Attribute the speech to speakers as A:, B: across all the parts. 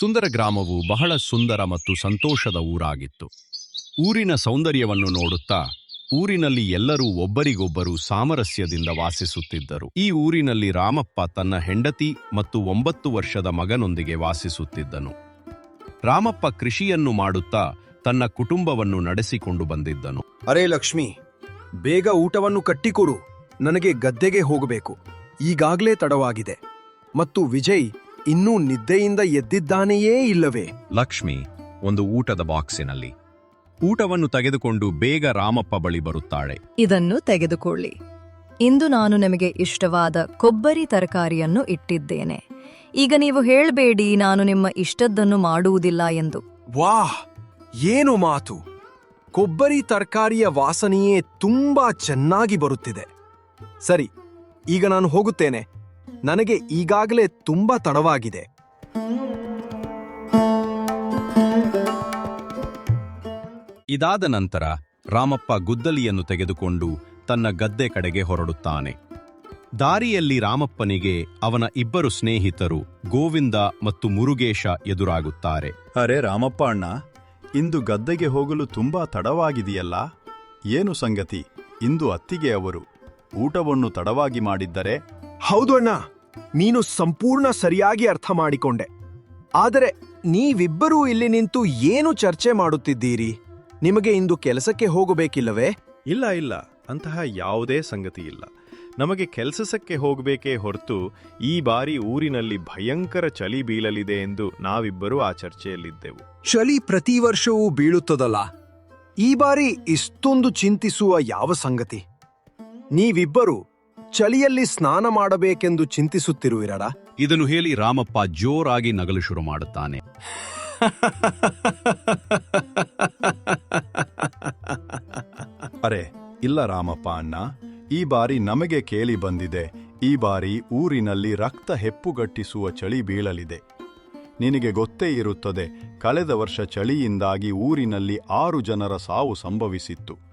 A: ಸುಂದರ ಗ್ರಾಮವು ಬಹಳ ಸುಂದರ ಮತ್ತು ಸಂತೋಷದ ಊರಾಗಿತ್ತು. ಊರಿನ ಸೌಂದರ್ಯವನ್ನು ನೋಡುತ್ತಾ ಊರಿನಲ್ಲಿ ಎಲ್ಲರೂ ಒಬ್ಬರಿಗೊಬ್ಬರು ಸಾಮರಸ್ಯದಿಂದ ವಾಸಿಸುತ್ತಿದ್ದರು. ಈ ಊರಿನಲ್ಲಿ ರಾಮಪ್ಪ ತನ್ನ ಹೆಂಡತಿ ಮತ್ತು ಒಂಬತ್ತು ವರ್ಷದ ಮಗನೊಂದಿಗೆ ವಾಸಿಸುತ್ತಿದ್ದನು. ರಾಮಪ್ಪ ಕೃಷಿಯನ್ನು ಮಾಡುತ್ತಾ ತನ್ನ ಕುಟುಂಬವನ್ನು ನಡೆಸಿಕೊಂಡು ಬಂದಿದ್ದನು.
B: ಅರೆ ಲಕ್ಷ್ಮಿ, ಬೇಗ ಊಟವನ್ನು ಕಟ್ಟಿಕೊಡು. ನನಗೆ ಗದ್ದೆಗೆ ಹೋಗಬೇಕು. ಈಗಾಗಲೇ ತಡವಾಗಿದೆ. ಮತ್ತು ವಿಜಯ್ ಇನ್ನೂ ನಿದ್ದೆಯಿಂದ ಎದ್ದಿದ್ದಾನೆಯೇ ಇಲ್ಲವೇ?
A: ಲಕ್ಷ್ಮಿ ಒಂದು ಊಟದ ಬಾಕ್ಸಿನಲ್ಲಿ. ಊಟವನ್ನು ತೆಗೆದುಕೊಂಡು ಬೇಗ ರಾಮಪ್ಪ ಬಳಿ ಬರುತ್ತಾಳೆ.
C: ಇದನ್ನು ತೆಗೆದುಕೊಳ್ಳಿ. ಇಂದು ನಾನು ನಿಮಗೆ ಇಷ್ಟವಾದ ಕೊಬ್ಬರಿ ತರಕಾರಿಯನ್ನು ಇಟ್ಟಿದ್ದೇನೆ. ಈಗ ನೀವು ಹೇಳಬೇಡಿ ನಾನು ನಿಮ್ಮ ಇಷ್ಟದ್ದನ್ನು ಮಾಡುವುದಿಲ್ಲ ಎಂದು.
B: ವಾಹ್! ಏನು ಮಾತು? ಕೊಬ್ಬರಿ ತರಕಾರಿಯ ವಾಸನೆಯೇ ತುಂಬಾ ಚೆನ್ನಾಗಿ ಬರುತ್ತಿದೆ. ಸರಿ ಈಗ ನಾನು ಹೋಗುತ್ತೇನೆ. ನನಗೆ ಈಗಾಗಲೇ ತುಂಬಾ ತಡವಾಗಿದೆ.
A: ಇದಾದ ನಂತರ ರಾಮಪ್ಪ ಗುದ್ದಲಿಯನ್ನು ತೆಗೆದುಕೊಂಡು ತನ್ನ ಗದ್ದೆ ಕಡೆಗೆ ಹೊರಡುತ್ತಾನೆ. ದಾರಿಯಲ್ಲಿ ರಾಮಪ್ಪನಿಗೆ ಅವನ ಇಬ್ಬರು ಸ್ನೇಹಿತರು ಗೋವಿಂದ ಮತ್ತು ಮುರುಗೇಶ ಎದುರಾಗುತ್ತಾರೆ.
D: ಅರೆ ರಾಮಪ್ಪ ಅಣ್ಣ ಇಂದು ಗದ್ದೆಗೆ ಹೋಗಲು ತುಂಬಾ ತಡವಾಗಿದೆಯಲ್ಲ? ಏನು ಸಂಗತಿ? ಇಂದು ಅತ್ತಿಗೆ ಅವರು ಊಟವನ್ನು ತಡವಾಗಿ ಮಾಡಿದ್ದರೆ
B: ಹೌದು ಅಣ್ಣ ನೀನು ಸಂಪೂರ್ಣ ಸರಿಯಾಗಿ ಅರ್ಥ ಮಾಡಿಕೊಂಡೆ. ಆದರೆ ನೀವಿಬ್ಬರೂ ಇಲ್ಲಿ ನಿಂತು ಏನು ಚರ್ಚೆ ಮಾಡುತ್ತಿದ್ದೀರಿ? ನಿಮಗೆ ಇಂದು ಕೆಲಸಕ್ಕೆ ಹೋಗಬೇಕಿಲ್ಲವೇ?
E: ಇಲ್ಲ ಇಲ್ಲ ಅಂತಹ ಯಾವುದೇ ಸಂಗತಿ ಇಲ್ಲ. ನಮಗೆ ಕೆಲಸಕ್ಕೆ ಹೋಗಬೇಕೇ ಹೊರತು ಈ ಬಾರಿ ಊರಿನಲ್ಲಿ ಭಯಂಕರ ಚಳಿ ಬೀಳಲಿದೆ ಎಂದು ನಾವಿಬ್ಬರೂ ಆ ಚರ್ಚೆಯಲ್ಲಿದ್ದೆವು.
B: ಚಳಿ ಪ್ರತಿ ವರ್ಷವೂ ಬೀಳುತ್ತದಲ್ಲ? ಈ ಬಾರಿ ಇಷ್ಟೊಂದು ಚಿಂತಿಸುವ ಯಾವ ಸಂಗತಿ? ನೀವಿಬ್ಬರು ಚಳಿಯಲ್ಲಿ ಸ್ನಾನ ಮಾಡಬೇಕೆಂದು ಚಿಂತಿಸುತ್ತಿರುವಿರಡ?
A: ಇದನ್ನು ಹೇಳಿ ರಾಮಪ್ಪ ಜೋರಾಗಿ ನಗಲು ಶುರು ಮಾಡುತ್ತಾನೆ.
D: ಅರೆ ಇಲ್ಲ ರಾಮಪ್ಪ ಅಣ್ಣ. ಈ ಬಾರಿ ನಮಗೆ ಕೇಳಿ ಬಂದಿದೆ. ಈ ಬಾರಿ ಊರಿನಲ್ಲಿ ರಕ್ತ ಹೆಪ್ಪುಗಟ್ಟಿಸುವ ಚಳಿ ಬೀಳಲಿದೆ. ನಿನಗೆ ಗೊತ್ತೇ ಇರುತ್ತದೆ ಕಳೆದ ವರ್ಷ ಚಳಿಯಿಂದಾಗಿ ಊರಿನಲ್ಲಿ ಆರು ಜನರ ಸಾವು ಸಂಭವಿಸಿತ್ತು.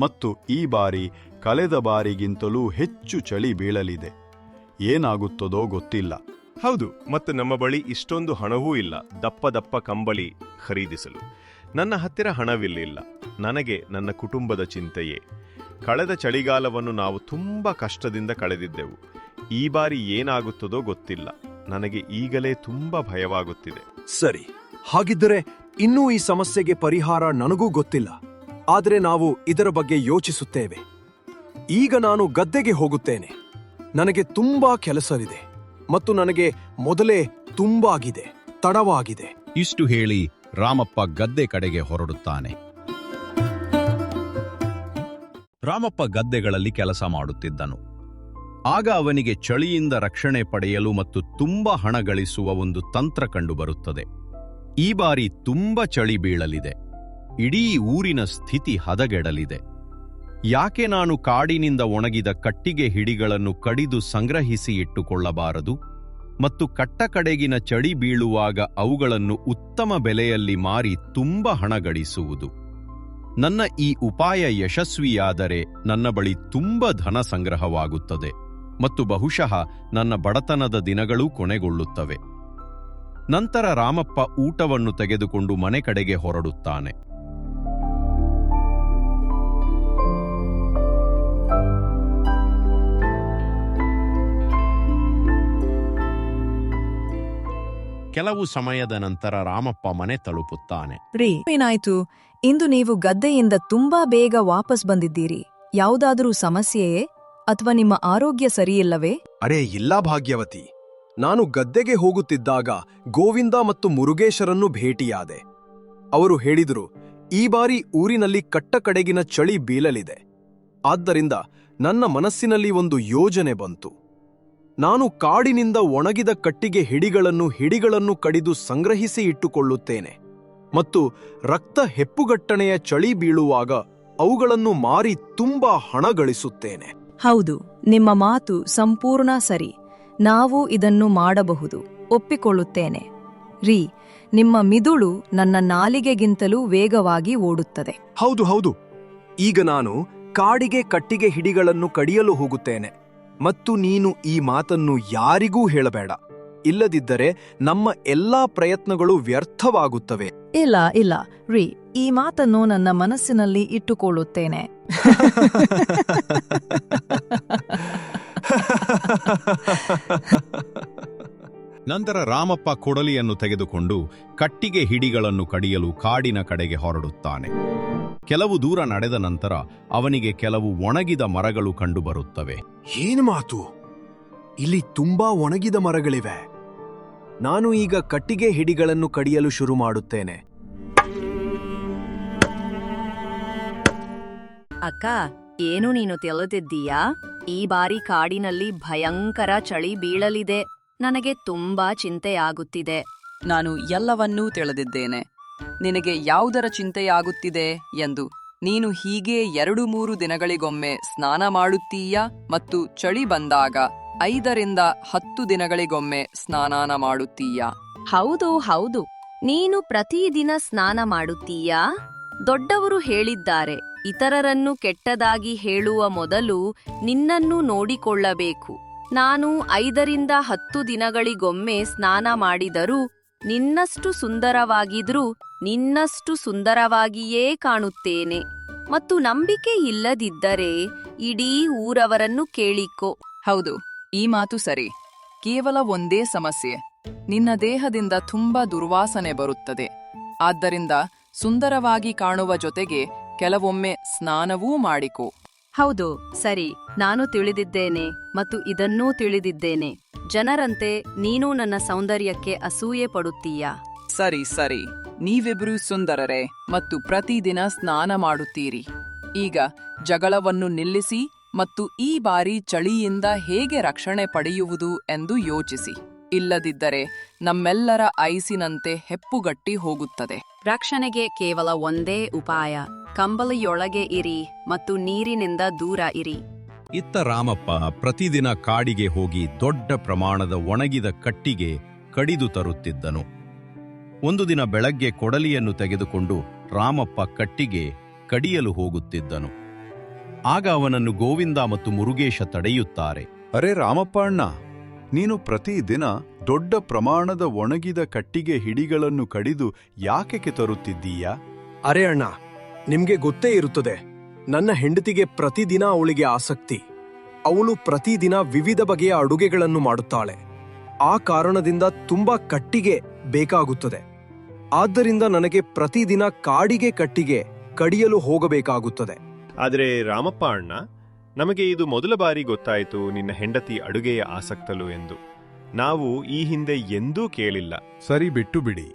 D: ಮತ್ತು ಈ ಬಾರಿ ಕಳೆದ ಬಾರಿಗಿಂತಲೂ ಹೆಚ್ಚು ಚಳಿ ಬೀಳಲಿದೆ. ಏನಾಗುತ್ತದೋ ಗೊತ್ತಿಲ್ಲ.
E: ಹೌದು ಮತ್ತು ನಮ್ಮ ಬಳಿ ಇಷ್ಟೊಂದು ಹಣವೂ ಇಲ್ಲ. ದಪ್ಪ ದಪ್ಪ ಕಂಬಳಿ ಖರೀದಿಸಲು. ನನ್ನ ಹತ್ತಿರ ಹಣವಿಲ್ಲಿಲ್ಲ. ನನಗೆ ನನ್ನ ಕುಟುಂಬದ ಚಿಂತೆಯೇ. ಕಳೆದ ಚಳಿಗಾಲವನ್ನು ನಾವು ತುಂಬಾ ಕಷ್ಟದಿಂದ ಕಳೆದಿದ್ದೆವು. ಈ ಬಾರಿ ಏನಾಗುತ್ತದೋ ಗೊತ್ತಿಲ್ಲ. ನನಗೆ ಈಗಲೇ ತುಂಬಾ ಭಯವಾಗುತ್ತಿದೆ.
B: ಸರಿ. ಹಾಗಿದ್ದರೆ ಇನ್ನೂ ಈ ಸಮಸ್ಯೆಗೆ ಪರಿಹಾರ ನನಗೂ ಗೊತ್ತಿಲ್ಲ. ಆದರೆ ನಾವು ಇದರ ಬಗ್ಗೆ ಯೋಚಿಸುತ್ತೇವೆ. ಈಗ ನಾನು ಗದ್ದೆಗೆ ಹೋಗುತ್ತೇನೆ. ನನಗೆ ತುಂಬಾ ಕೆಲಸವಿದೆ ಮತ್ತು ನನಗೆ ಮೊದಲೇ ತುಂಬಾಗಿದೆ, ತಡವಾಗಿದೆ.
A: ಇಷ್ಟು ಹೇಳಿ ರಾಮಪ್ಪ ಗದ್ದೆ ಕಡೆಗೆ ಹೊರಡುತ್ತಾನೆ. ರಾಮಪ್ಪ ಗದ್ದೆಗಳಲ್ಲಿ ಕೆಲಸ ಮಾಡುತ್ತಿದ್ದನು. ಆಗ ಅವನಿಗೆ ಚಳಿಯಿಂದ ರಕ್ಷಣೆ ಪಡೆಯಲು ಮತ್ತು ತುಂಬಾ ಹಣ ಗಳಿಸುವ ಒಂದು ತಂತ್ರ ಕಂಡುಬರುತ್ತದೆ. ಈ ಬಾರಿ ತುಂಬ ಚಳಿ ಬೀಳಲಿದೆ. ಇಡೀ ಊರಿನ ಸ್ಥಿತಿ ಹದಗೆಡಲಿದೆ. ಯಾಕೆ ನಾನು ಕಾಡಿನಿಂದ ಒಣಗಿದ ಕಟ್ಟಿಗೆ ಹಿಡಿಗಳನ್ನು ಕಡಿದು ಸಂಗ್ರಹಿಸಿ ಇಟ್ಟುಕೊಳ್ಳಬಾರದು? ಮತ್ತು ಕಟ್ಟಕಡೆಗಿನ ಚಳಿ ಬೀಳುವಾಗ ಅವುಗಳನ್ನು ಉತ್ತಮ ಬೆಲೆಯಲ್ಲಿ ಮಾರಿ ತುಂಬ ಹಣ ಗಳಿಸುವುದು ನನ್ನ ಈ ಉಪಾಯ ಯಶಸ್ವಿಯಾದರೆ ನನ್ನ ಬಳಿ ತುಂಬ ಧನ ಸಂಗ್ರಹವಾಗುತ್ತದೆ ಮತ್ತು ಬಹುಶಃ ನನ್ನ ಬಡತನದ ದಿನಗಳೂ ಕೊನೆಗೊಳ್ಳುತ್ತವೆ. ನಂತರ ರಾಮಪ್ಪ ಊಟವನ್ನು ತೆಗೆದುಕೊಂಡು ಮನೆ ಕಡೆಗೆ ಹೊರಡುತ್ತಾನೆ. ಕೆಲವು ಸಮಯದ ನಂತರ ರಾಮಪ್ಪ ಮನೆ ತಲುಪುತ್ತಾನೆ.
C: ರೀ ಏನಾಯ್ತು? ಇಂದು ನೀವು ಗದ್ದೆಯಿಂದ ತುಂಬಾ ಬೇಗ ವಾಪಸ್ ಬಂದಿದ್ದೀರಿ. ಯಾವುದಾದರೂ ಸಮಸ್ಯೆಯೇ? ಅಥವಾ ನಿಮ್ಮ ಆರೋಗ್ಯ ಸರಿಯಿಲ್ಲವೇ?
B: ಅರೆ ಇಲ್ಲ ಭಾಗ್ಯವತಿ. ನಾನು ಗದ್ದೆಗೆ ಹೋಗುತ್ತಿದ್ದಾಗ ಗೋವಿಂದ ಮತ್ತು ಮುರುಗೇಶರನ್ನು ಭೇಟಿಯಾದೆ. ಅವರು ಹೇಳಿದರು ಈ ಬಾರಿ ಊರಿನಲ್ಲಿ ಕಟ್ಟಕಡೆಗಿನ ಚಳಿ ಬೀಳಲಿದೆ. ಆದ್ದರಿಂದ ನನ್ನ ಮನಸ್ಸಿನಲ್ಲಿ ಒಂದು ಯೋಜನೆ ಬಂತು. ನಾನು ಕಾಡಿನಿಂದ ಒಣಗಿದ ಕಟ್ಟಿಗೆ ಹಿಡಿಗಳನ್ನು ಹಿಡಿಗಳನ್ನು ಕಡಿದು ಸಂಗ್ರಹಿಸಿ ಇಟ್ಟುಕೊಳ್ಳುತ್ತೇನೆ. ಮತ್ತು ರಕ್ತ ಹೆಪ್ಪುಗಟ್ಟಣೆಯ ಚಳಿ ಬೀಳುವಾಗ ಅವುಗಳನ್ನು ಮಾರಿ ತುಂಬಾ ಹಣ ಗಳಿಸುತ್ತೇನೆ.
C: ಹೌದು ನಿಮ್ಮ ಮಾತು ಸಂಪೂರ್ಣ ಸರಿ. ನಾವು ಇದನ್ನು ಮಾಡಬಹುದು ಒಪ್ಪಿಕೊಳ್ಳುತ್ತೇನೆ. ರೀ ನಿಮ್ಮ ಮಿದುಳು ನನ್ನ ನಾಲಿಗೆಗಿಂತಲೂ ವೇಗವಾಗಿ ಓಡುತ್ತದೆ.
B: ಹೌದು ಹೌದು. ಈಗ ನಾನು ಕಾಡಿಗೆ ಕಟ್ಟಿಗೆ ಹಿಡಿಗಳನ್ನು ಕಡಿಯಲು ಹೋಗುತ್ತೇನೆ. ಮತ್ತು ನೀನು ಈ ಮಾತನ್ನು ಯಾರಿಗೂ ಹೇಳಬೇಡ. ಇಲ್ಲದಿದ್ದರೆ ನಮ್ಮ ಎಲ್ಲಾ ಪ್ರಯತ್ನಗಳು ವ್ಯರ್ಥವಾಗುತ್ತವೆ.
C: ಇಲ್ಲ ಇಲ್ಲ. ರೀ ಈ ಮಾತನ್ನು ನನ್ನ ಮನಸ್ಸಿನಲ್ಲಿ ಇಟ್ಟುಕೊಳ್ಳುತ್ತೇನೆ.
A: ನಂತರ ರಾಮಪ್ಪ ಕೊಡಲಿಯನ್ನು ತೆಗೆದುಕೊಂಡು ಕಟ್ಟಿಗೆ ಹಿಡಿಗಳನ್ನು ಕಡಿಯಲು ಕಾಡಿನ ಕಡೆಗೆ ಹೊರಡುತ್ತಾನೆ. ಕೆಲವು ದೂರ ನಡೆದ ನಂತರ ಅವನಿಗೆ ಕೆಲವು ಒಣಗಿದ ಮರಗಳು ಕಂಡುಬರುತ್ತವೆ.
B: ಏನು ಮಾತು? ಇಲ್ಲಿ ತುಂಬಾ ಒಣಗಿದ ಮರಗಳಿವೆ. ನಾನು ಈಗ ಕಟ್ಟಿಗೆ ಹಿಡಿಗಳನ್ನು ಕಡಿಯಲು ಶುರು ಮಾಡುತ್ತೇನೆ.
C: ಅಕ್ಕ ಏನು ನೀನು ತಿಳಿದಿದ್ದೀಯಾ ಈ ಬಾರಿ ಕಾಡಿನಲ್ಲಿ ಭಯಂಕರ ಚಳಿ ಬೀಳಲಿದೆ. ನನಗೆ ತುಂಬಾ ಚಿಂತೆಯಾಗುತ್ತಿದೆ.
F: ನಾನು ಎಲ್ಲವನ್ನೂ ತಿಳಿದಿದ್ದೇನೆ. ನಿನಗೆ ಯಾವುದರ ಚಿಂತೆಯಾಗುತ್ತಿದೆ ಎಂದು ನೀನು ಹೀಗೆ ಎರಡು ಮೂರು ದಿನಗಳಿಗೊಮ್ಮೆ ಸ್ನಾನ ಮಾಡುತ್ತೀಯಾ ಮತ್ತು ಚಳಿ ಬಂದಾಗ ಐದರಿಂದ ಹತ್ತು ದಿನಗಳಿಗೊಮ್ಮೆ ಸ್ನಾನಾನ ಮಾಡುತ್ತೀಯಾ?
G: ಹೌದು ಹೌದು. ನೀನು ಪ್ರತಿದಿನ ಸ್ನಾನ ಮಾಡುತ್ತೀಯಾ? ದೊಡ್ಡವರು ಹೇಳಿದ್ದಾರೆ ಇತರರನ್ನು ಕೆಟ್ಟದಾಗಿ ಹೇಳುವ ಮೊದಲು ನಿನ್ನನ್ನು ನೋಡಿಕೊಳ್ಳಬೇಕು. ನಾನು ಐದರಿಂದ ಹತ್ತು ದಿನಗಳಿಗೊಮ್ಮೆ ಸ್ನಾನ ಮಾಡಿದರೂ ನಿನ್ನಷ್ಟು ಸುಂದರವಾಗಿದ್ರೂ ನಿನ್ನಷ್ಟು ಸುಂದರವಾಗಿಯೇ ಕಾಣುತ್ತೇನೆ. ಮತ್ತು ನಂಬಿಕೆ ಇಲ್ಲದಿದ್ದರೆ ಇಡೀ ಊರವರನ್ನು ಕೇಳಿಕೊ.
F: ಹೌದು, ಈ ಮಾತು ಸರಿ. ಕೇವಲ ಒಂದೇ ಸಮಸ್ಯೆ. ನಿನ್ನ ದೇಹದಿಂದ ತುಂಬಾ ದುರ್ವಾಸನೆ ಬರುತ್ತದೆ. ಆದ್ದರಿಂದ ಸುಂದರವಾಗಿ ಕಾಣುವ ಜೊತೆಗೆ ಕೆಲವೊಮ್ಮೆ ಸ್ನಾನವೂ ಮಾಡಿಕೋ.
G: ಹೌದು, ಸರಿ, ನಾನು ತಿಳಿದಿದ್ದೇನೆ ಮತ್ತು ಇದನ್ನೂ ತಿಳಿದಿದ್ದೇನೆ. ಜನರಂತೆ, ನೀನು ನನ್ನ ಸೌಂದರ್ಯಕ್ಕೆ ಅಸೂಯೆ ಪಡುತ್ತೀಯಾ?
F: ಸರಿ ಸರಿ. ನೀವಿಬ್ರು ಸುಂದರರೇ ಮತ್ತು ಪ್ರತಿದಿನ ಸ್ನಾನ ಮಾಡುತ್ತೀರಿ. ಈಗ ಜಗಳವನ್ನು ನಿಲ್ಲಿಸಿ ಮತ್ತು ಈ ಬಾರಿ ಚಳಿಯಿಂದ ಹೇಗೆ ರಕ್ಷಣೆ ಪಡೆಯುವುದು ಎಂದು ಯೋಚಿಸಿ. ಇಲ್ಲದಿದ್ದರೆ ನಮ್ಮೆಲ್ಲರ ಐಸಿನಂತೆ ಹೆಪ್ಪುಗಟ್ಟಿ ಹೋಗುತ್ತದೆ.
G: ರಕ್ಷಣೆಗೆ ಕೇವಲ ಒಂದೇ ಉಪಾಯ. ಕಂಬಲಿಯೊಳಗೆ ಇರಿ ಮತ್ತು ನೀರಿನಿಂದ ದೂರ ಇರಿ.
A: ಇತ್ತ ರಾಮಪ್ಪ ಪ್ರತಿದಿನ ಕಾಡಿಗೆ ಹೋಗಿ ದೊಡ್ಡ ಪ್ರಮಾಣದ ಒಣಗಿದ ಕಟ್ಟಿಗೆ ಕಡಿದು ತರುತ್ತಿದ್ದನು. ಒಂದು ದಿನ ಬೆಳಗ್ಗೆ ಕೊಡಲಿಯನ್ನು ತೆಗೆದುಕೊಂಡು ರಾಮಪ್ಪ ಕಟ್ಟಿಗೆ ಕಡಿಯಲು ಹೋಗುತ್ತಿದ್ದನು. ಆಗ ಅವನನ್ನು ಗೋವಿಂದ ಮತ್ತು ಮುರುಗೇಶ ತಡೆಯುತ್ತಾರೆ.
D: ಅರೆ ರಾಮಪ್ಪ ಅಣ್ಣ ನೀನು ಪ್ರತಿದಿನ ದೊಡ್ಡ ಪ್ರಮಾಣದ ಒಣಗಿದ ಕಟ್ಟಿಗೆ ಹಿಡಿಗಳನ್ನು ಕಡಿದು ಯಾಕೆ ತರುತ್ತಿದ್ದೀಯಾ
B: ಅರೆ ಅಣ್ಣ ನಿಮ್ಗೆ ಗೊತ್ತೇ ಇರುತ್ತದೆ ನನ್ನ ಹೆಂಡತಿಗೆ ಪ್ರತಿದಿನ ಅವಳಿಗೆ ಆಸಕ್ತಿ. ಅವಳು ಪ್ರತಿದಿನ ವಿವಿಧ ಬಗೆಯ ಅಡುಗೆಗಳನ್ನು ಮಾಡುತ್ತಾಳೆ. ಆ ಕಾರಣದಿಂದ ತುಂಬಾ ಕಟ್ಟಿಗೆ ಬೇಕಾಗುತ್ತದೆ. ಆದ್ದರಿಂದ ನನಗೆ ಪ್ರತಿದಿನ ಕಾಡಿಗೆ ಕಟ್ಟಿಗೆ ಕಡಿಯಲು ಹೋಗಬೇಕಾಗುತ್ತದೆ.
E: ಆದರೆ ರಾಮಪ್ಪ ಅಣ್ಣ ನಮಗೆ ಇದು ಮೊದಲ ಬಾರಿ ಗೊತ್ತಾಯಿತು ನಿನ್ನ ಹೆಂಡತಿ ಅಡುಗೆಯ ಆಸಕ್ತಲು ಎಂದು. ನಾವು ಈ ಹಿಂದೆ ಎಂದೂ ಕೇಳಿಲ್ಲ.
D: ಸರಿ ಬಿಟ್ಟು ಬಿಡಿ.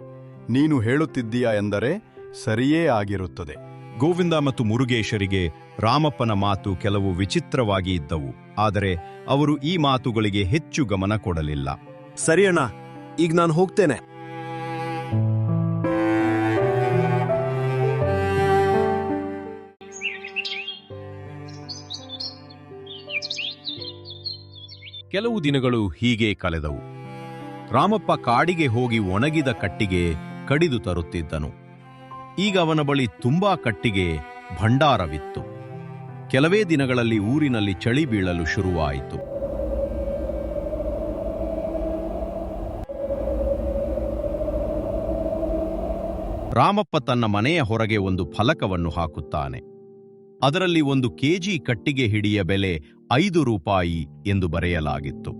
D: ನೀನು ಹೇಳುತ್ತಿದ್ದೀಯಾ ಎಂದರೆ ಸರಿಯೇ ಆಗಿರುತ್ತದೆ.
A: ಗೋವಿಂದ ಮತ್ತು ಮುರುಗೇಶರಿಗೆ ರಾಮಪ್ಪನ ಮಾತು ಕೆಲವು ವಿಚಿತ್ರವಾಗಿ ಇದ್ದವು. ಆದರೆ ಅವರು ಈ ಮಾತುಗಳಿಗೆ ಹೆಚ್ಚು ಗಮನ ಕೊಡಲಿಲ್ಲ.
B: ಸರಿಯಣ್ಣ ಈಗ ನಾನು ಹೋಗ್ತೇನೆ.
A: ಕೆಲವು ದಿನಗಳು ಹೀಗೆ ಕಳೆದವು. ರಾಮಪ್ಪ ಕಾಡಿಗೆ ಹೋಗಿ ಒಣಗಿದ ಕಟ್ಟಿಗೆ ಕಡಿದು ತರುತ್ತಿದ್ದನು. ಈಗ ಅವನ ಬಳಿ ತುಂಬಾ ಕಟ್ಟಿಗೆ ಭಂಡಾರವಿತ್ತು. ಕೆಲವೇ ದಿನಗಳಲ್ಲಿ ಊರಿನಲ್ಲಿ ಚಳಿ ಬೀಳಲು ಶುರುವಾಯಿತು. ರಾಮಪ್ಪ ತನ್ನ ಮನೆಯ ಹೊರಗೆ ಒಂದು ಫಲಕವನ್ನು ಹಾಕುತ್ತಾನೆ. ಅದರಲ್ಲಿ ಒಂದು ಕೆಜಿ ಕಟ್ಟಿಗೆ ಹಿಡಿಯ ಬೆಲೆ ಐದು ರೂಪಾಯಿ ಎಂದು ಬರೆಯಲಾಗಿತ್ತು.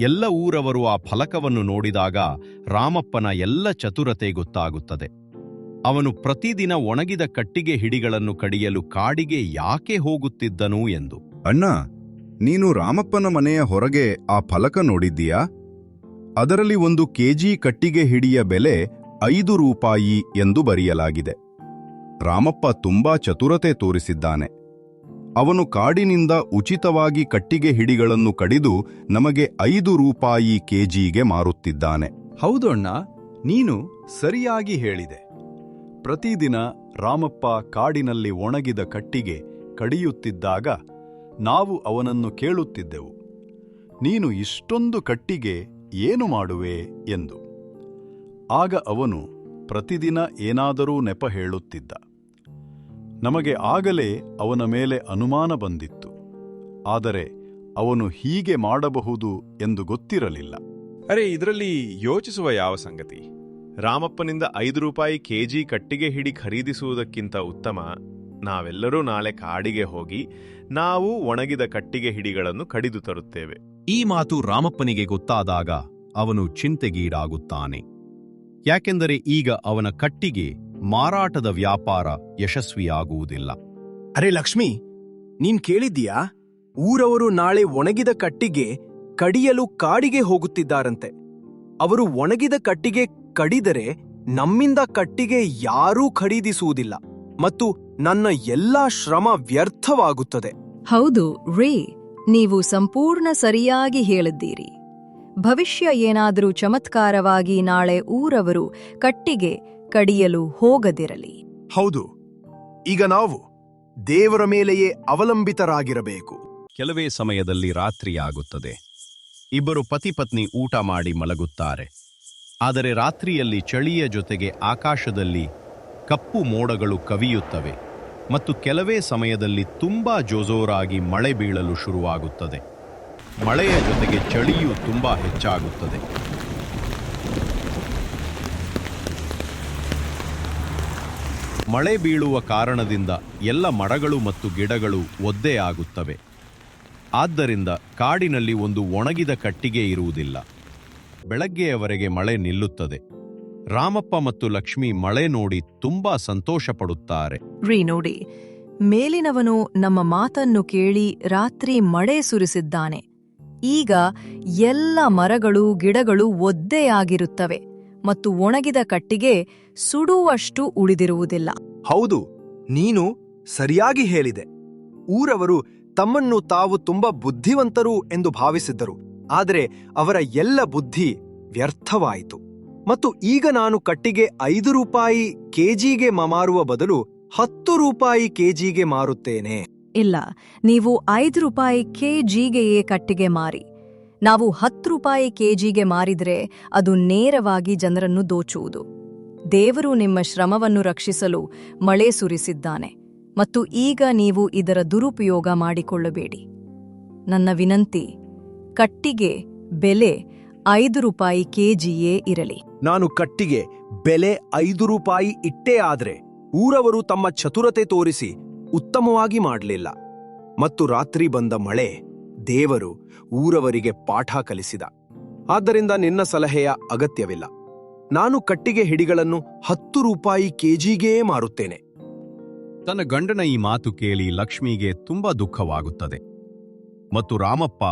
A: ಎಲ್ಲ ಊರವರು ಆ ಫಲಕವನ್ನು ನೋಡಿದಾಗ ರಾಮಪ್ಪನ ಎಲ್ಲ ಚತುರತೆ ಗೊತ್ತಾಗುತ್ತದೆ. ಅವನು ಪ್ರತಿದಿನ ಒಣಗಿದ ಕಟ್ಟಿಗೆ ಹಿಡಿಗಳನ್ನು ಕಡಿಯಲು ಕಾಡಿಗೆ ಯಾಕೆ ಹೋಗುತ್ತಿದ್ದನು ಎಂದು.
H: ಅಣ್ಣ, ನೀನು ರಾಮಪ್ಪನ ಮನೆಯ ಹೊರಗೆ ಆ ಫಲಕ ನೋಡಿದ್ದೀಯಾ? ಅದರಲ್ಲಿ ಒಂದು ಕೆಜಿ ಕಟ್ಟಿಗೆ ಹಿಡಿಯ ಬೆಲೆ ಐದು ರೂಪಾಯಿ ಎಂದು ಬರೆಯಲಾಗಿದೆ. ರಾಮಪ್ಪ ತುಂಬಾ ಚತುರತೆ ತೋರಿಸಿದ್ದಾನೆ. ಅವನು ಕಾಡಿನಿಂದ ಉಚಿತವಾಗಿ ಕಟ್ಟಿಗೆ ಹಿಡಿಗಳನ್ನು ಕಡಿದು ನಮಗೆ ಐದು ರೂಪಾಯಿ ಕೆಜಿಗೆ ಮಾರುತ್ತಿದ್ದಾನೆ.
D: ಹೌದಣ್ಣ ನೀನು ಸರಿಯಾಗಿ ಹೇಳಿದೆ. ಪ್ರತಿದಿನ ರಾಮಪ್ಪ ಕಾಡಿನಲ್ಲಿ ಒಣಗಿದ ಕಟ್ಟಿಗೆ ಕಡಿಯುತ್ತಿದ್ದಾಗ ನಾವು ಅವನನ್ನು ಕೇಳುತ್ತಿದ್ದೆವು. ನೀನು ಇಷ್ಟೊಂದು ಕಟ್ಟಿಗೆ ಏನು ಮಾಡುವೆ ಎಂದು. ಆಗ ಅವನು ಪ್ರತಿದಿನ ಏನಾದರೂ ನೆಪ ಹೇಳುತ್ತಿದ್ದ. ನಮಗೆ ಆಗಲೇ ಅವನ ಮೇಲೆ ಅನುಮಾನ ಬಂದಿತ್ತು. ಆದರೆ ಅವನು ಹೀಗೆ ಮಾಡಬಹುದು ಎಂದು ಗೊತ್ತಿರಲಿಲ್ಲ.
E: ಅರೆ ಇದರಲ್ಲಿ ಯೋಚಿಸುವ ಯಾವ ಸಂಗತಿ? ರಾಮಪ್ಪನಿಂದ ಐದು ರೂಪಾಯಿ ಕೆಜಿ ಕಟ್ಟಿಗೆ ಹಿಡಿ ಖರೀದಿಸುವುದಕ್ಕಿಂತ ಉತ್ತಮ. ನಾವೆಲ್ಲರೂ ನಾಳೆ ಕಾಡಿಗೆ ಹೋಗಿ ನಾವು ಒಣಗಿದ ಕಟ್ಟಿಗೆ ಹಿಡಿಗಳನ್ನು ಕಡಿದು ತರುತ್ತೇವೆ.
A: ಈ ಮಾತು ರಾಮಪ್ಪನಿಗೆ ಗೊತ್ತಾದಾಗ ಅವನು ಚಿಂತೆಗೀಡಾಗುತ್ತಾನೆ. ಯಾಕೆಂದರೆ ಈಗ ಅವನ ಕಟ್ಟಿಗೆ ಮಾರಾಟದ ವ್ಯಾಪಾರ ಯಶಸ್ವಿಯಾಗುವುದಿಲ್ಲ.
B: ಅರೆ ಲಕ್ಷ್ಮಿ ನೀನ್ ಕೇಳಿದ್ದೀಯಾ? ಊರವರು ನಾಳೆ ಒಣಗಿದ ಕಟ್ಟಿಗೆ ಕಡಿಯಲು ಕಾಡಿಗೆ ಹೋಗುತ್ತಿದ್ದಾರಂತೆ. ಅವರು ಒಣಗಿದ ಕಟ್ಟಿಗೆ ಕಡಿದರೆ ನಮ್ಮಿಂದ ಕಟ್ಟಿಗೆ ಯಾರೂ ಖರೀದಿಸುವುದಿಲ್ಲ ಮತ್ತು ನನ್ನ ಎಲ್ಲಾ ಶ್ರಮ ವ್ಯರ್ಥವಾಗುತ್ತದೆ.
C: ಹೌದು ರೇ ನೀವು ಸಂಪೂರ್ಣ ಸರಿಯಾಗಿ ಹೇಳಿದ್ದೀರಿ. ಭವಿಷ್ಯ ಏನಾದರೂ ಚಮತ್ಕಾರವಾಗಿ ನಾಳೆ ಊರವರು ಕಟ್ಟಿಗೆ ಕಡಿಯಲು ಹೋಗದಿರಲಿ.
B: ಹೌದು. ಈಗ ನಾವು ದೇವರ ಮೇಲೆಯೇ ಅವಲಂಬಿತರಾಗಿರಬೇಕು.
A: ಕೆಲವೇ ಸಮಯದಲ್ಲಿ ರಾತ್ರಿಯಾಗುತ್ತದೆ. ಇಬ್ಬರು ಪತಿಪತ್ನಿ ಊಟ ಮಾಡಿ ಮಲಗುತ್ತಾರೆ. ಆದರೆ ರಾತ್ರಿಯಲ್ಲಿ ಚಳಿಯ ಜೊತೆಗೆ ಆಕಾಶದಲ್ಲಿ ಕಪ್ಪು ಮೋಡಗಳು ಕವಿಯುತ್ತವೆ ಮತ್ತು ಕೆಲವೇ ಸಮಯದಲ್ಲಿ ತುಂಬಾ ಜೋಜೋರಾಗಿ ಮಳೆ ಬೀಳಲು ಶುರುವಾಗುತ್ತದೆ. ಮಳೆಯ ಜೊತೆಗೆ ಚಳಿಯೂ ತುಂಬಾ ಹೆಚ್ಚಾಗುತ್ತದೆ. ಮಳೆ ಬೀಳುವ ಕಾರಣದಿಂದ ಎಲ್ಲ ಮರಗಳು ಮತ್ತು ಗಿಡಗಳು ಒದ್ದೆಯಾಗುತ್ತವೆ ಆದ್ದರಿಂದ ಕಾಡಿನಲ್ಲಿ ಒಂದು ಒಣಗಿದ ಕಟ್ಟಿಗೆ ಇರುವುದಿಲ್ಲ. ಬೆಳಗ್ಗೆಯವರೆಗೆ ಮಳೆ ನಿಲ್ಲುತ್ತದೆ. ರಾಮಪ್ಪ ಮತ್ತು ಲಕ್ಷ್ಮಿ ಮಳೆ ನೋಡಿ ತುಂಬಾ ಸಂತೋಷಪಡುತ್ತಾರೆ.
C: ರೀ ನೋಡಿ, ಮೇಲಿನವನು ನಮ್ಮ ಮಾತನ್ನು ಕೇಳಿ ರಾತ್ರಿ ಮಳೆ ಸುರಿಸಿದ್ದಾನೆ. ಈಗ ಎಲ್ಲ ಮರಗಳು, ಗಿಡಗಳು ಒದ್ದೆಯಾಗಿರುತ್ತವೆ ಮತ್ತು ಒಣಗಿದ ಕಟ್ಟಿಗೆ ಸುಡುವಷ್ಟು ಉಳಿದಿರುವುದಿಲ್ಲ.
B: ಹೌದು ನೀನು ಸರಿಯಾಗಿ ಹೇಳಿದೆ. ಊರವರು ತಮ್ಮನ್ನು ತಾವು ತುಂಬಾ ಬುದ್ಧಿವಂತರು ಎಂದು ಭಾವಿಸಿದ್ದರು ಆದರೆ ಅವರ ಎಲ್ಲ ಬುದ್ಧಿ ವ್ಯರ್ಥವಾಯಿತು. ಮತ್ತು ಈಗ ನಾನು ಕಟ್ಟಿಗೆ ಐದು ರೂಪಾಯಿ ಕೆಜಿಗೆ ಮಾರುವ ಬದಲು ಹತ್ತು ರೂಪಾಯಿ ಕೆಜಿಗೆ ಮಾರುತ್ತೇನೆ.
C: ಇಲ್ಲ ನೀವು ಐದು ರೂಪಾಯಿ ಕೆಜಿಗೆಯೇ ಕಟ್ಟಿಗೆ ಮಾರಿ. ನಾವು ಹತ್ತು ರೂಪಾಯಿ ಕೆಜಿಗೆ ಮಾರಿದರೆ ಅದು ನೇರವಾಗಿ ಜನರನ್ನು ದೋಚುವುದು. ದೇವರು ನಿಮ್ಮ ಶ್ರಮವನ್ನು ರಕ್ಷಿಸಲು ಮಳೆ ಸುರಿಸಿದ್ದಾನೆ ಮತ್ತು ಈಗ ನೀವು ಇದರ ದುರುಪಯೋಗ ಮಾಡಿಕೊಳ್ಳಬೇಡಿ. ನನ್ನ ವಿನಂತಿ, ಕಟ್ಟಿಗೆ ಬೆಲೆ ಐದು ರೂಪಾಯಿ ಕೆಜಿಯೇ ಇರಲಿ.
B: ನಾನು ಕಟ್ಟಿಗೆ ಬೆಲೆ ಐದು ರೂಪಾಯಿ ಇಟ್ಟೇ ಆದರೆ ಊರವರು ತಮ್ಮ ಚತುರತೆ ತೋರಿಸಿ ಉತ್ತಮವಾಗಿ ಮಾಡಲಿಲ್ಲ. ಮತ್ತು ರಾತ್ರಿ ಬಂದ ಮಳೆ ದೇವರು ಊರವರಿಗೆ ಪಾಠ ಕಲಿಸಿದ. ಆದ್ದರಿಂದ ನಿನ್ನ ಸಲಹೆಯ ಅಗತ್ಯವಿಲ್ಲ. ನಾನು ಕಟ್ಟಿಗೆ ಹಿಡಿಗಳನ್ನು ಹತ್ತು ರೂಪಾಯಿ ಕೆಜಿಗೇ ಮಾರುತ್ತೇನೆ.
A: ತನ್ನ ಗಂಡನ ಈ ಮಾತು ಕೇಳಿ ಲಕ್ಷ್ಮಿಗೆ ತುಂಬಾ ದುಃಖವಾಗುತ್ತದೆ. ಮತ್ತು ರಾಮಪ್ಪ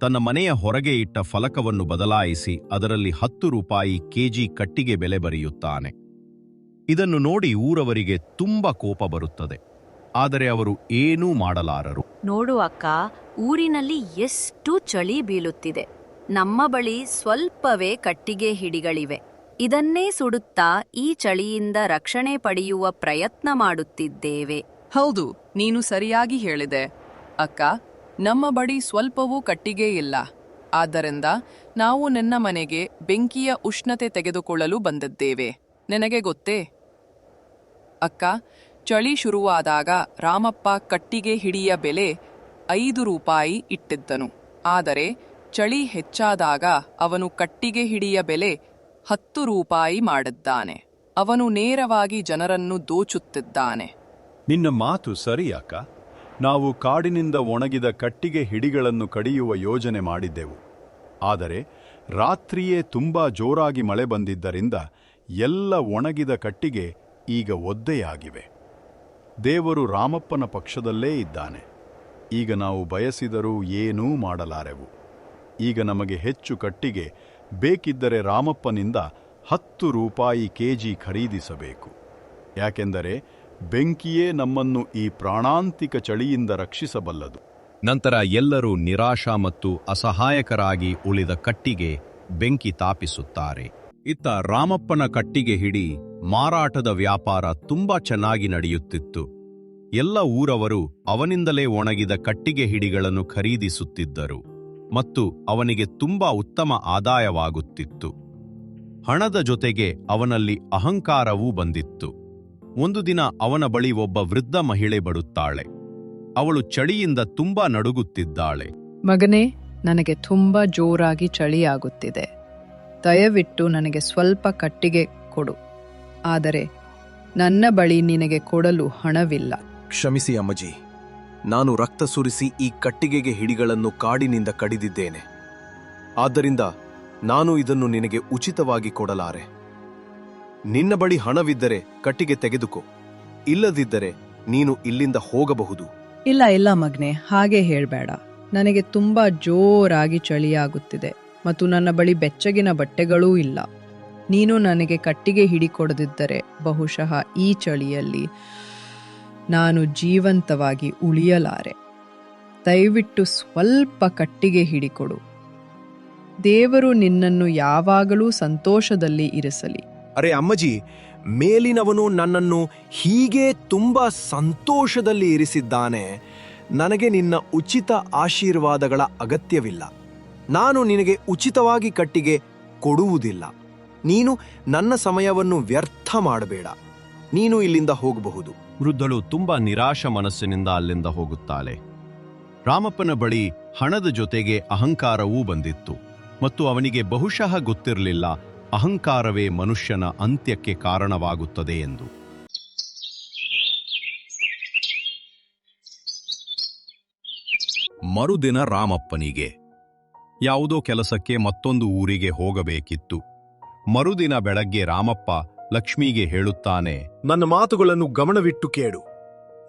A: ತನ್ನ ಮನೆಯ ಹೊರಗೆ ಇಟ್ಟ ಫಲಕವನ್ನು ಬದಲಾಯಿಸಿ ಅದರಲ್ಲಿ ಹತ್ತು ರೂಪಾಯಿ ಕೆಜಿ ಕಟ್ಟಿಗೆ ಬೆಲೆ ಬರೆಯುತ್ತಾನೆ. ಇದನ್ನು ನೋಡಿ ಊರವರಿಗೆ ತುಂಬಾ ಕೋಪ ಬರುತ್ತದೆ. ಆದರೆ ಅವರು ಏನೂ ಮಾಡಲಾರರು.
G: ನೋಡು ಅಕ್ಕ ಊರಿನಲ್ಲಿ ಎಷ್ಟು ಚಳಿ ಬೀಳುತ್ತಿದೆ. ನಮ್ಮ ಬಳಿ ಸ್ವಲ್ಪವೇ ಕಟ್ಟಿಗೆ ಹಿಡಿಗಳಿವೆ. ಇದನ್ನೇ ಸುಡುತ್ತಾ ಈ ಚಳಿಯಿಂದ ರಕ್ಷಣೆ ಪಡೆಯುವ ಪ್ರಯತ್ನ ಮಾಡುತ್ತಿದ್ದೇವೆ.
F: ಹೌದು, ನೀನು ಸರಿಯಾಗಿ ಹೇಳಿದೆ. ಅಕ್ಕ, ನಮ್ಮ ಬಳಿ ಸ್ವಲ್ಪವೂ ಕಟ್ಟಿಗೆ ಇಲ್ಲ. ಆದ್ದರಿಂದ ನಾವು ನನ್ನ ಮನೆಗೆ ಬೆಂಕಿಯ ಉಷ್ಣತೆ ತೆಗೆದುಕೊಳ್ಳಲು ಬಂದಿದ್ದೇವೆ. ನನಗೆ ಗೊತ್ತೇ? ಅಕ್ಕ, ಚಳಿ ಶುರುವಾದಾಗ ರಾಮಪ್ಪ ಕಟ್ಟಿಗೆ ಹಿಡಿಯ ಬೆಲೆ ಐದು ರೂಪಾಯಿ ಇಟ್ಟಿದ್ದನು. ಆದರೆ ಚಳಿ ಹೆಚ್ಚಾದಾಗ ಅವನು ಕಟ್ಟಿಗೆ ಹಿಡಿಯ ಬೆಲೆ ಹತ್ತು ರೂಪಾಯಿ ಮಾಡಿದ್ದಾನೆ. ಅವನು ನೇರವಾಗಿ ಜನರನ್ನು ದೋಚುತ್ತಿದ್ದಾನೆ.
D: ನಿನ್ನ ಮಾತು ಸರಿಯಾಕ ನಾವು ಕಾಡಿನಿಂದ ಒಣಗಿದ ಕಟ್ಟಿಗೆ ಹಿಡಿಗಳನ್ನು ಕಡಿಯುವ ಯೋಜನೆ ಮಾಡಿದ್ದೆವು. ಆದರೆ ರಾತ್ರಿಯೇ ತುಂಬಾ ಜೋರಾಗಿ ಮಳೆ ಬಂದಿದ್ದರಿಂದ ಎಲ್ಲ ಒಣಗಿದ ಕಟ್ಟಿಗೆ ಈಗ ಒದ್ದೆಯಾಗಿವೆ. ದೇವರು ರಾಮಪ್ಪನ ಪಕ್ಷದಲ್ಲೇ ಇದ್ದಾನೆ. ಈಗ ನಾವು ಬಯಸಿದರೂ ಏನೂ ಮಾಡಲಾರೆವು. ಈಗ ನಮಗೆ ಹೆಚ್ಚು ಕಟ್ಟಿಗೆ ಬೇಕಿದ್ದರೆ ರಾಮಪ್ಪನಿಂದ ಹತ್ತು ರೂಪಾಯಿ ಕೆಜಿ ಖರೀದಿಸಬೇಕು. ಯಾಕೆಂದರೆ ಬೆಂಕಿಯೇ ನಮ್ಮನ್ನು ಈ ಪ್ರಾಣಾಂತಿಕ ಚಳಿಯಿಂದ ರಕ್ಷಿಸಬಲ್ಲದು.
A: ನಂತರ ಎಲ್ಲರೂ ನಿರಾಶಾ ಮತ್ತು ಅಸಹಾಯಕರಾಗಿ ಉಳಿದ ಕಟ್ಟಿಗೆ ಬೆಂಕಿ ತಾಪಿಸುತ್ತಾರೆ. ಇತ್ತ ರಾಮಪ್ಪನ ಕಟ್ಟಿಗೆ ಹಿಡಿ ಮಾರಾಟದ ವ್ಯಾಪಾರ ತುಂಬಾ ಚೆನ್ನಾಗಿ ನಡೆಯುತ್ತಿತ್ತು. ಎಲ್ಲ ಊರವರು ಅವನಿಂದಲೇ ಒಣಗಿದ ಕಟ್ಟಿಗೆ ಹಿಡಿಗಳನ್ನು ಖರೀದಿಸುತ್ತಿದ್ದರು ಮತ್ತು ಅವನಿಗೆ ತುಂಬಾ ಉತ್ತಮ ಆದಾಯವಾಗುತ್ತಿತ್ತು. ಹಣದ ಜೊತೆಗೆ ಅವನಲ್ಲಿ ಅಹಂಕಾರವೂ ಬಂದಿತ್ತು. ಒಂದು ದಿನ ಅವನ ಬಳಿ ಒಬ್ಬ ವೃದ್ಧ ಮಹಿಳೆ ಬರುತ್ತಾಳೆ. ಅವಳು ಚಳಿಯಿಂದ ತುಂಬಾ ನಡುಗುತ್ತಿದ್ದಾಳೆ.
F: ಮಗನೇ, ನನಗೆ ತುಂಬಾ ಜೋರಾಗಿ ಚಳಿಯಾಗುತ್ತಿದೆ. ದಯವಿಟ್ಟು ನನಗೆ ಸ್ವಲ್ಪ ಕಟ್ಟಿಗೆ ಕೊಡು. ಆದರೆ ನನ್ನ ಬಳಿ ನಿನಗೆ ಕೊಡಲು ಹಣವಿಲ್ಲ.
B: ಕ್ಷಮಿಸಿ, ಅಮ್ಮಜಿ. ನಾನು ರಕ್ತ ಸುರಿಸಿ ಈ ಕಟ್ಟಿಗೆಗೆ ಹಿಡಿಗಳನ್ನು ಕಾಡಿನಿಂದ ಕಡಿದಿದ್ದೇನೆ. ಆದ್ದರಿಂದ ನಾನು ಇದನ್ನು ನಿನಗೆ ಉಚಿತವಾಗಿ ಕೊಡಲಾರೆ. ನಿನ್ನ ಬಳಿ ಹಣವಿದ್ದರೆ ಕಟ್ಟಿಗೆ ತೆಗೆದುಕೋ. ಇಲ್ಲದಿದ್ದರೆ ನೀನು ಇಲ್ಲಿಂದ ಹೋಗಬಹುದು.
F: ಇಲ್ಲ ಇಲ್ಲ, ಮಗ್ನೆ, ಹಾಗೆ ಹೇಳಬೇಡ. ನನಗೆ ತುಂಬಾ ಜೋರಾಗಿ ಚಳಿಯಾಗುತ್ತಿದೆ ಮತ್ತು ನನ್ನ ಬಳಿ ಬೆಚ್ಚಗಿನ ಬಟ್ಟೆಗಳೂ ಇಲ್ಲ. ನೀನು ನನಗೆ ಕಟ್ಟಿಗೆ ಹಿಡಿಕೊಡದಿದ್ದರೆ ಬಹುಶಃ ಈ ಚಳಿಯಲ್ಲಿ ನಾನು ಜೀವಂತವಾಗಿ ಉಳಿಯಲಾರೆ. ದಯವಿಟ್ಟು ಸ್ವಲ್ಪ ಕಟ್ಟಿಗೆ ಹಿಡಿಕೊಡು. ದೇವರು ನಿನ್ನನ್ನು ಯಾವಾಗಲೂ ಸಂತೋಷದಲ್ಲಿ ಇರಿಸಲಿ.
B: ಅರೆ ಅಮ್ಮಜಿ, ಮೇಲಿನವನು ನನ್ನನ್ನು ಹೀಗೆ ತುಂಬಾ ಸಂತೋಷದಲ್ಲಿ ಇರಿಸಿದ್ದಾನೆ. ನನಗೆ ನಿನ್ನ ಉಚಿತ ಆಶೀರ್ವಾದಗಳ ಅಗತ್ಯವಿಲ್ಲ. ನಾನು ನಿನಗೆ ಉಚಿತವಾಗಿ ಕಟ್ಟಿಗೆ ಕೊಡುವುದಿಲ್ಲ. ನೀನು ನನ್ನ ಸಮಯವನ್ನು ವ್ಯರ್ಥ ಮಾಡಬೇಡ. ನೀನು ಇಲ್ಲಿಂದ ಹೋಗಬಹುದು.
A: ವೃದ್ಧಳು ತುಂಬಾ ನಿರಾಶ ಮನಸ್ಸಿನಿಂದ ಅಲ್ಲಿಂದ ಹೋಗುತ್ತಾಳೆ. ರಾಮಪ್ಪನ ಬಳಿ ಹಣದ ಜೊತೆಗೆ ಅಹಂಕಾರವೂ ಬಂದಿತ್ತು ಮತ್ತು ಅವನಿಗೆ ಬಹುಶಃ ಗೊತ್ತಿರಲಿಲ್ಲ ಅಹಂಕಾರವೇ ಮನುಷ್ಯನ ಅಂತ್ಯಕ್ಕೆ ಕಾರಣವಾಗುತ್ತದೆ ಎಂದು. ಮರುದಿನ ರಾಮಪ್ಪನಿಗೆ ಯಾವುದೋ ಕೆಲಸಕ್ಕೆ ಮತ್ತೊಂದು ಊರಿಗೆ ಹೋಗಬೇಕಿತ್ತು. ಮರುದಿನ ಬೆಳಗ್ಗೆ ರಾಮಪ್ಪ ಲಕ್ಷ್ಮಿಗೆ ಹೇಳುತ್ತಾನೆ
B: ನನ್ನ ಮಾತುಗಳನ್ನು ಗಮನವಿಟ್ಟು ಕೇಳು.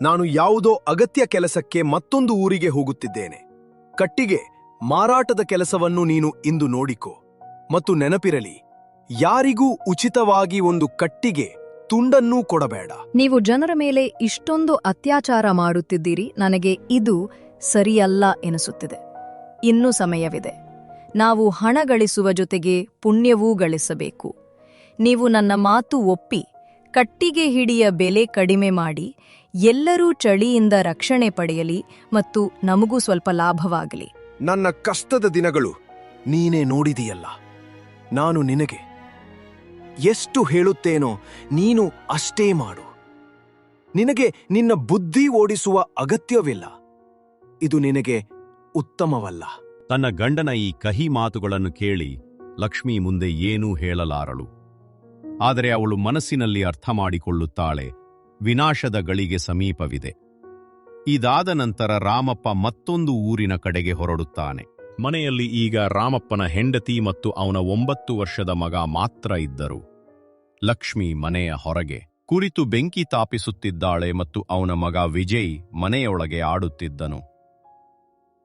B: ನಾನು ಯಾವುದೋ ಅಗತ್ಯ ಕೆಲಸಕ್ಕೆ ಮತ್ತೊಂದು ಊರಿಗೆ ಹೋಗುತ್ತಿದ್ದೇನೆ. ಕಟ್ಟಿಗೆ ಮಾರಾಟದ ಕೆಲಸವನ್ನು ನೀನು ಇಂದು ನೋಡಿಕೋ. ಮತ್ತು ನೆನಪಿರಲಿ ಯಾರಿಗೂ ಉಚಿತವಾಗಿ ಒಂದು ಕಟ್ಟಿಗೆ ತುಂಡನ್ನೂ ಕೊಡಬೇಡ.
C: ನೀವು ಜನರ ಮೇಲೆ ಇಷ್ಟೊಂದು ಅತ್ಯಾಚಾರ ಮಾಡುತ್ತಿದ್ದೀರಿ ನನಗೆ ಇದು ಸರಿಯಲ್ಲ ಎನಿಸುತ್ತಿದೆ. ಇನ್ನೂ ಸಮಯವಿದೆ. ನಾವು ಹಣ ಗಳಿಸುವ ಜೊತೆಗೆ ಪುಣ್ಯವೂ ಗಳಿಸಬೇಕು. ನೀವು ನನ್ನ ಮಾತು ಒಪ್ಪಿ ಕಟ್ಟಿಗೆ ಹಿಡಿಯ ಬೆಲೆ ಕಡಿಮೆ ಮಾಡಿ ಎಲ್ಲರೂ ಚಳಿಯಿಂದ ರಕ್ಷಣೆ ಪಡೆಯಲಿ ಮತ್ತು ನಮಗೂ ಸ್ವಲ್ಪ ಲಾಭವಾಗಲಿ.
B: ನನ್ನ ಕಷ್ಟದ ದಿನಗಳು ನೀನೇ ನೋಡಿದೀಯಲ್ಲ. ನಾನು ನಿನಗೆ ಎಷ್ಟು ಹೇಳುತ್ತೇನೋ ನೀನು ಅಷ್ಟೇ ಮಾಡು. ನಿನಗೆ ನಿನ್ನ ಬುದ್ಧಿ ಓಡಿಸುವ ಅಗತ್ಯವಿಲ್ಲ. ಇದು ನಿನಗೆ ಉತ್ತಮವಲ್ಲ.
A: ತನ್ನ ಗಂಡನ ಈ ಕಹಿ ಮಾತುಗಳನ್ನು ಕೇಳಿ ಲಕ್ಷ್ಮಿ ಮುಂದೆ ಏನೂ ಹೇಳಲಾರಳು. ಆದರೆ ಅವಳು ಮನಸ್ಸಿನಲ್ಲಿ ಅರ್ಥ ಮಾಡಿಕೊಳ್ಳುತ್ತಾಳೆ ವಿನಾಶದ ಗಳಿಗೆ ಸಮೀಪವಿದೆ. ಇದಾದ ನಂತರ ರಾಮಪ್ಪ ಮತ್ತೊಂದು ಊರಿನ ಕಡೆಗೆ ಹೊರಡುತ್ತಾನೆ. ಮನೆಯಲ್ಲಿ ಈಗ ರಾಮಪ್ಪನ ಹೆಂಡತಿ ಮತ್ತು ಅವನ ಒಂಬತ್ತು ವರ್ಷದ ಮಗ ಮಾತ್ರ ಇದ್ದರು. ಲಕ್ಷ್ಮಿ ಮನೆಯ ಹೊರಗೆ ಕುರಿತು ಬೆಂಕಿ ತಾಪಿಸುತ್ತಿದ್ದಾಳೆ ಮತ್ತು ಅವನ ಮಗ ವಿಜಯ್ ಮನೆಯೊಳಗೆ ಆಡುತ್ತಿದ್ದನು.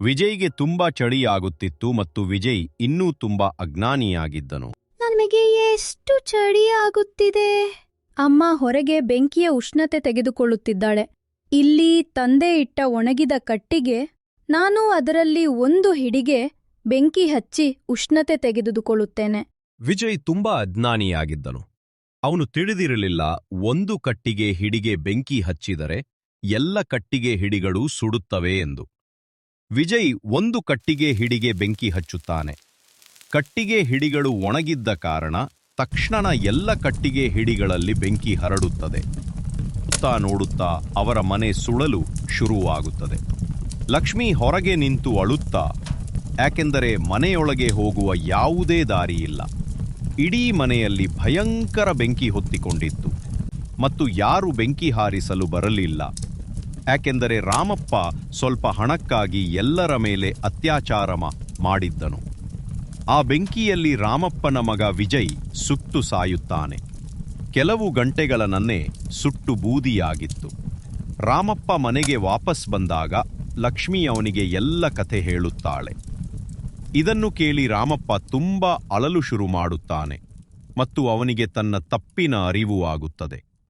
A: ವಿಜಯ್ಗೆ ತುಂಬಾ ಚಳಿಯಾಗುತ್ತಿತ್ತು ಮತ್ತು ವಿಜಯ್ ಇನ್ನೂ ತುಂಬಾ ಅಜ್ಞಾನಿಯಾಗಿದ್ದನು.
I: ನನಗೆ ಎಷ್ಟು ಚಳಿ ಆಗುತ್ತಿದೆ ಅಮ್ಮ ಹೊರಗೆ ಬೆಂಕಿಯ ಉಷ್ಣತೆ ತೆಗೆದುಕೊಳ್ಳುತ್ತಿದ್ದಾಳೆ. ಇಲ್ಲಿ ತಂದೆ ಇಟ್ಟ ಒಣಗಿದ ಕಟ್ಟಿಗೆ, ನಾನು ಅದರಲ್ಲಿ ಒಂದು ಹಿಡಿಗೆ ಬೆಂಕಿ ಹಚ್ಚಿ ಉಷ್ಣತೆ ತೆಗೆದುಕೊಳ್ಳುತ್ತೇನೆ.
A: ವಿಜಯ್ ತುಂಬಾ ಅಜ್ಞಾನಿಯಾಗಿದ್ದನು. ಅವನು ತಿಳಿದಿರಲಿಲ್ಲ ಒಂದು ಕಟ್ಟಿಗೆ ಹಿಡಿಗೆ ಬೆಂಕಿ ಹಚ್ಚಿದರೆ ಎಲ್ಲ ಕಟ್ಟಿಗೆ ಹಿಡಿಗಳು ಸುಡುತ್ತವೆ ಎಂದು. ವಿಜಯ್ ಒಂದು ಕಟ್ಟಿಗೆ ಹಿಡಿಗೆ ಬೆಂಕಿ ಹಚ್ಚುತ್ತಾನೆ. ಕಟ್ಟಿಗೆ ಹಿಡಿಗಳು ಒಣಗಿದ್ದ ಕಾರಣ ತಕ್ಷಣ ಎಲ್ಲ ಕಟ್ಟಿಗೆ ಹಿಡಿಗಳಲ್ಲಿ ಬೆಂಕಿ ಹರಡುತ್ತದೆ. ನೋಡುತ್ತಾ ನೋಡುತ್ತಾ ಅವರ ಮನೆ ಸುಳಲು ಶುರುವಾಗುತ್ತದೆ. ಲಕ್ಷ್ಮಿ ಹೊರಗೆ ನಿಂತು ಅಳುತ್ತಾ, ಯಾಕೆಂದರೆ ಮನೆಯೊಳಗೆ ಹೋಗುವ ಯಾವುದೇ ದಾರಿಯಿಲ್ಲ ಇಡೀ ಮನೆಯಲ್ಲಿ ಭಯಂಕರ ಬೆಂಕಿ ಹೊತ್ತಿಕೊಂಡಿತ್ತು. ಮತ್ತು ಯಾರು ಬೆಂಕಿ ಹಾರಿಸಲು ಬರಲಿಲ್ಲ. ಯಾಕೆಂದರೆ ರಾಮಪ್ಪ ಸ್ವಲ್ಪ ಹಣಕ್ಕಾಗಿ ಎಲ್ಲರ ಮೇಲೆ ಅತ್ಯಾಚಾರ ಮಾಡಿದ್ದನು. ಆ ಬೆಂಕಿಯಲ್ಲಿ ರಾಮಪ್ಪನ ಮಗ ವಿಜಯ್ ಸುಟ್ಟು ಸಾಯುತ್ತಾನೆ. ಕೆಲವು ಗಂಟೆಗಳ ನನ್ನೆ ಸುಟ್ಟು ಬೂದಿಯಾಗಿತ್ತು. ರಾಮಪ್ಪ ಮನೆಗೆ ವಾಪಸ್ ಬಂದಾಗ ಲಕ್ಷ್ಮಿ ಅವನಿಗೆ ಎಲ್ಲ ಕಥೆ ಹೇಳುತ್ತಾಳೆ. ಇದನ್ನು ಕೇಳಿ ರಾಮಪ್ಪ ತುಂಬಾ ಅಳಲು ಶುರು ಮಾಡುತ್ತಾನೆ ಮತ್ತು ಅವನಿಗೆ ತನ್ನ ತಪ್ಪಿನ ಅರಿವು ಆಗುತ್ತದೆ.